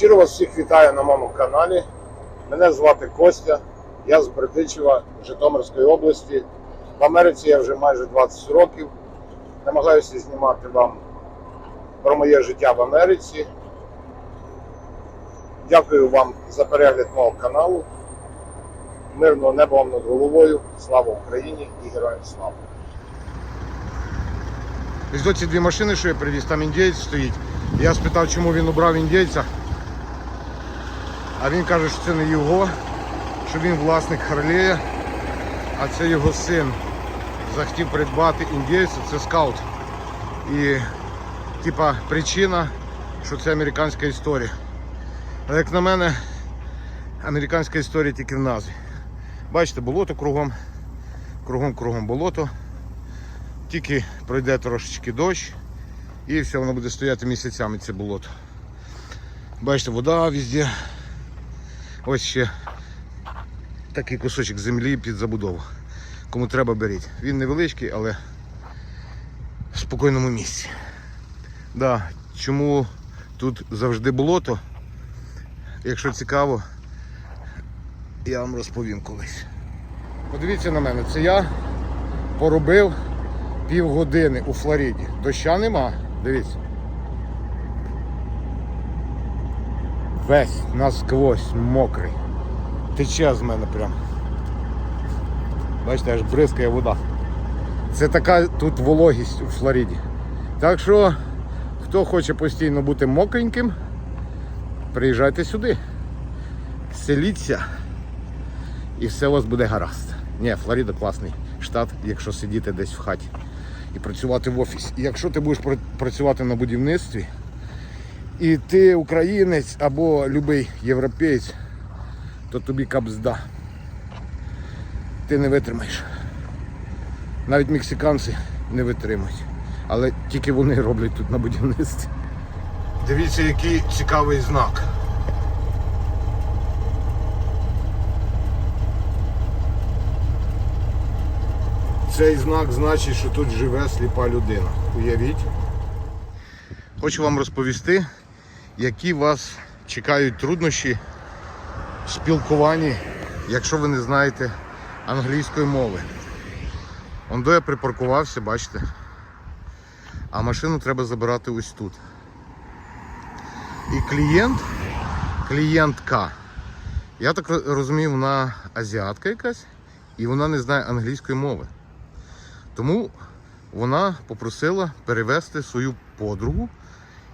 Щиро вас всіх вітаю на моєму каналі. Мене звати Костя, я з Бердичева, Житомирської області. В Америці я вже майже 20 років. Намагаюся знімати вам про моє життя в Америці. Дякую вам за перегляд мого каналу. Мирного неба вам над головою. Слава Україні і героям слава! Ось ці дві машини, що я привіз, там індієць стоїть. Я спитав, чому він обрав індійця. А він каже, що це не його, що він власник Харлея, а це його син. Захотів придбати індійця, це скаут. І типа причина, що це американська історія. Але як на мене, американська історія тільки в назві. Бачите, болото кругом, кругом кругом болото. Тільки пройде трошечки дощ і все, воно буде стояти місяцями це болото. Бачите, вода везде. Ось ще такий кусочок землі під забудову. Кому треба беріть. Він невеличкий, але в спокійному місці. Да, чому тут завжди болото? Якщо цікаво, я вам розповім колись. Подивіться на мене, це я поробив півгодини у Флориді. Доща нема. Дивіться. Весь насквозь мокрий. Тече з мене прям. Бачите, аж бризкає вода. Це така тут вологість у Флориді. Так що, хто хоче постійно бути мокреньким, приїжджайте сюди. Селіться і все у вас буде гаразд. Ні, Флорида класний штат, якщо сидіти десь в хаті і працювати в офісі. Якщо ти будеш працювати на будівництві, і ти українець або любий європеєць, то тобі капзда. Ти не витримаєш. Навіть мексиканці не витримують. Але тільки вони роблять тут на будівництві. Дивіться, який цікавий знак. Цей знак значить, що тут живе сліпа людина. Уявіть. Хочу вам розповісти, які вас чекають труднощі в спілкуванні, якщо ви не знаєте англійської мови. Ондо я припаркувався, бачите. А машину треба забирати ось тут. І клієнт, клієнтка. Я так розумію, вона азіатка якась, і вона не знає англійської мови. Тому вона попросила перевести свою подругу,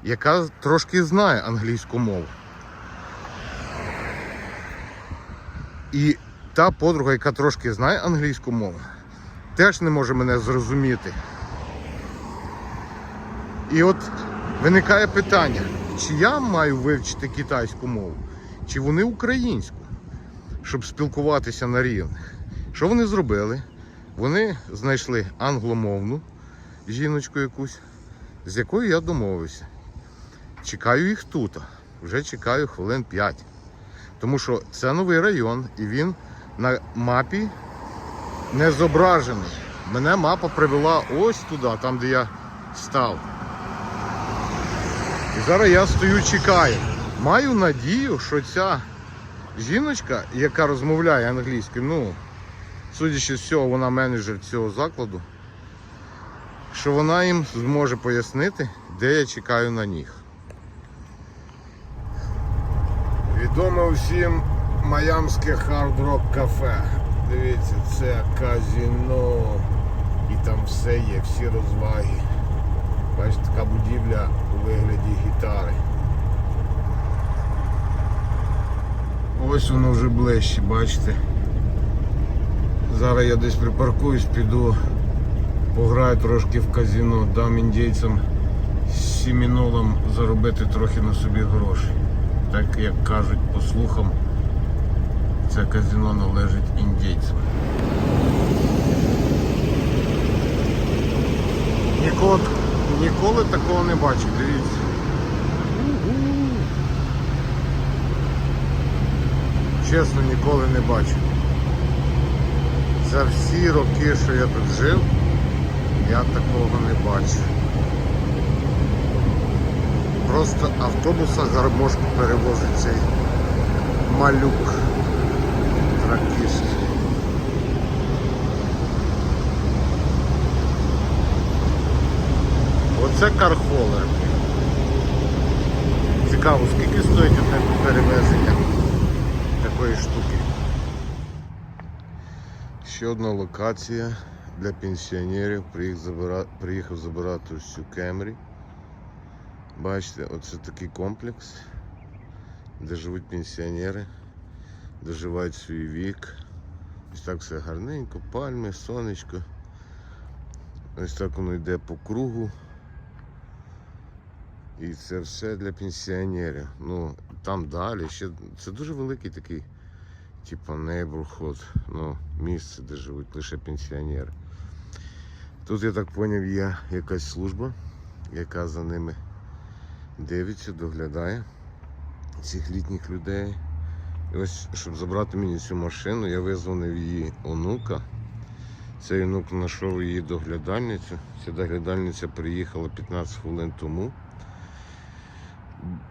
яка трошки знає англійську мову. І та подруга, яка трошки знає англійську мову, теж не може мене зрозуміти. І от виникає питання, чи я маю вивчити китайську мову, чи вони українську, щоб спілкуватися на рівних. Що вони зробили? Вони знайшли англомовну жіночку якусь, з якою я домовився. Чекаю їх тут. Вже чекаю хвилин 5. Тому що це новий район і він на мапі не зображений. Мене мапа привела ось туди, там де я став. І зараз я стою, чекаю. Маю надію, що ця жіночка, яка розмовляє англійською, ну, судячи з всього, вона менеджер цього закладу, що вона їм зможе пояснити, де я чекаю на них. Відоме всім Майамське хард-рок кафе. Дивіться, це казіно. І там все є, всі розваги. Бачите, така будівля у вигляді гітари. Ось воно вже ближче, бачите. Зараз я десь припаркуюсь, піду, пограю трошки в казино, дам індійцям з сімінолом заробити трохи на собі грошей. Так як кажуть по слухам, це казино належить індійцям. Ніколи, ніколи такого не бачив, дивіться. Чесно, ніколи не бачив. За всі роки, що я тут жив, я такого не бачив. Просто автобуса гармошку перевозить цей малюк. Тракіст. Оце кархолер. Цікаво, скільки стоїть одне перевезення такої штуки. Ще одна локація для пенсіонерів. Приїхав забирати, цю Кемрі. Бачите, оце такий комплекс, де живуть пенсіонери, доживають свій вік. Ось так все гарненько, пальми, сонечко. Ось так воно йде по кругу. І це все для пенсіонерів. Ну, там далі ще це дуже великий такий, типу, neighborhood, ну, місце, де живуть лише пенсіонери. Тут, я так зрозумів, є якась служба, яка за ними дивиться, доглядає цих літніх людей. І ось, щоб забрати мені цю машину, я визвонив її онука. Цей онук знайшов її доглядальницю. Ця доглядальниця приїхала 15 хвилин тому.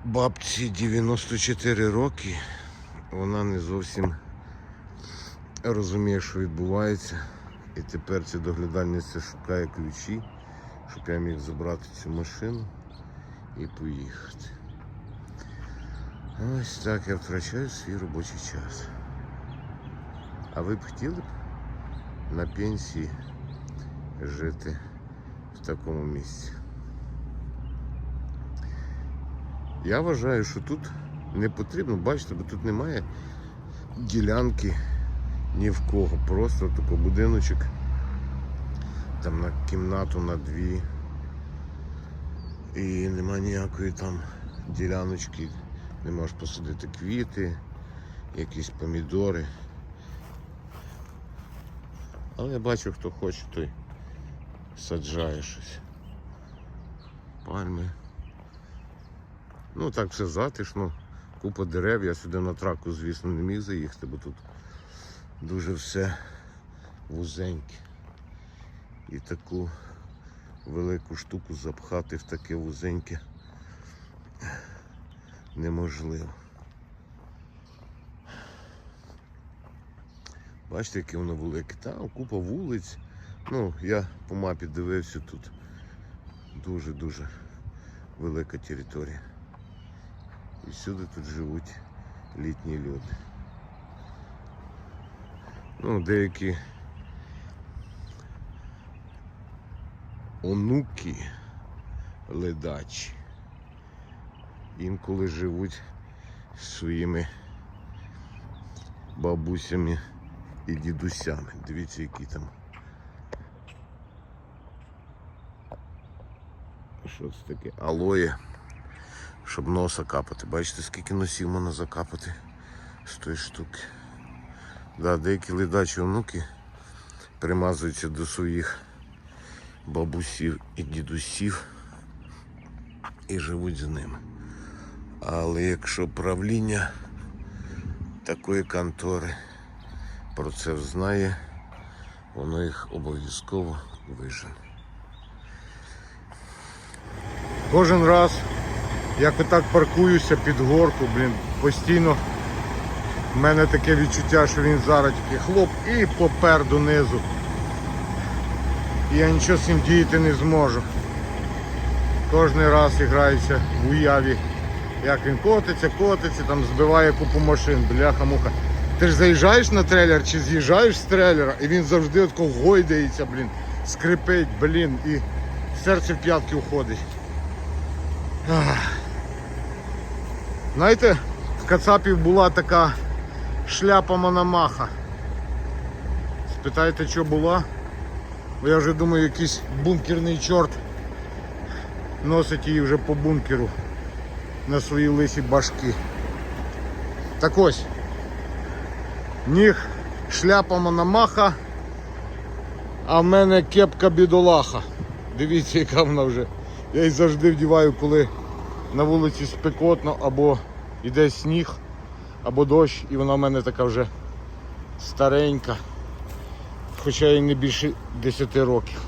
Бабці 94 роки. Вона не зовсім розуміє, що відбувається. І тепер ця доглядальниця шукає ключі, щоб я міг забрати цю машину і поїхати. Ось так я втрачаю свій робочий час. А ви б хотіли б на пенсії жити в такому місці? Я вважаю, що тут не потрібно, бачите, бо тут немає ділянки ні в кого. Просто такий будиночок там на кімнату на дві. І нема ніякої там діляночки, не можеш посадити квіти, якісь помідори. Але я бачу, хто хоче, той саджає щось. Пальми. Ну так все затишно, купа дерев. Я сюди на траку, звісно, не міг заїхати, бо тут дуже все вузеньке. І таку велику штуку запхати в таке вузеньке неможливо. Бачите, яке воно велике. Там купа вулиць. Ну, я по мапі дивився тут дуже-дуже велика територія. І всюди тут живуть літні люди. Ну, деякі онуки ледачі інколи живуть зі своїми бабусями і дідусями. Дивіться, які там. Що це таке? Алоє, щоб носа капати. Бачите, скільки носів можна закапати з тої штуки. Да, деякі ледачі онуки примазуються до своїх бабусів і дідусів і живуть з ними. Але якщо правління такої контори про це знає, воно їх обов'язково вижене. Кожен раз, як так паркуюся під горку, блін, постійно в мене таке відчуття, що він зараз тільки хлоп і попер донизу. Я нічого з цим діяти не зможу. Кожен раз граюся в уяві, як він котиться, котиться, там збиває купу машин, бляха-муха. Ти ж заїжджаєш на трейлер чи з'їжджаєш з трейлера, і він завжди от такого гойдається, блін, скрипить, блін, і серце в п'ятки уходить. Ах. Знаєте, в Кацапів була така шляпа Мономаха. Спитаєте, що була? Бо я вже думаю, якийсь бункерний чорт носить її вже по бункеру на свої лисі башки. Так ось. Ніг шляпа Мономаха, а в мене кепка бідолаха. Дивіться, яка вона вже. Я її завжди вдіваю, коли на вулиці спекотно або йде сніг, або дощ, і вона в мене така вже старенька. Хоча і не більше 10 років.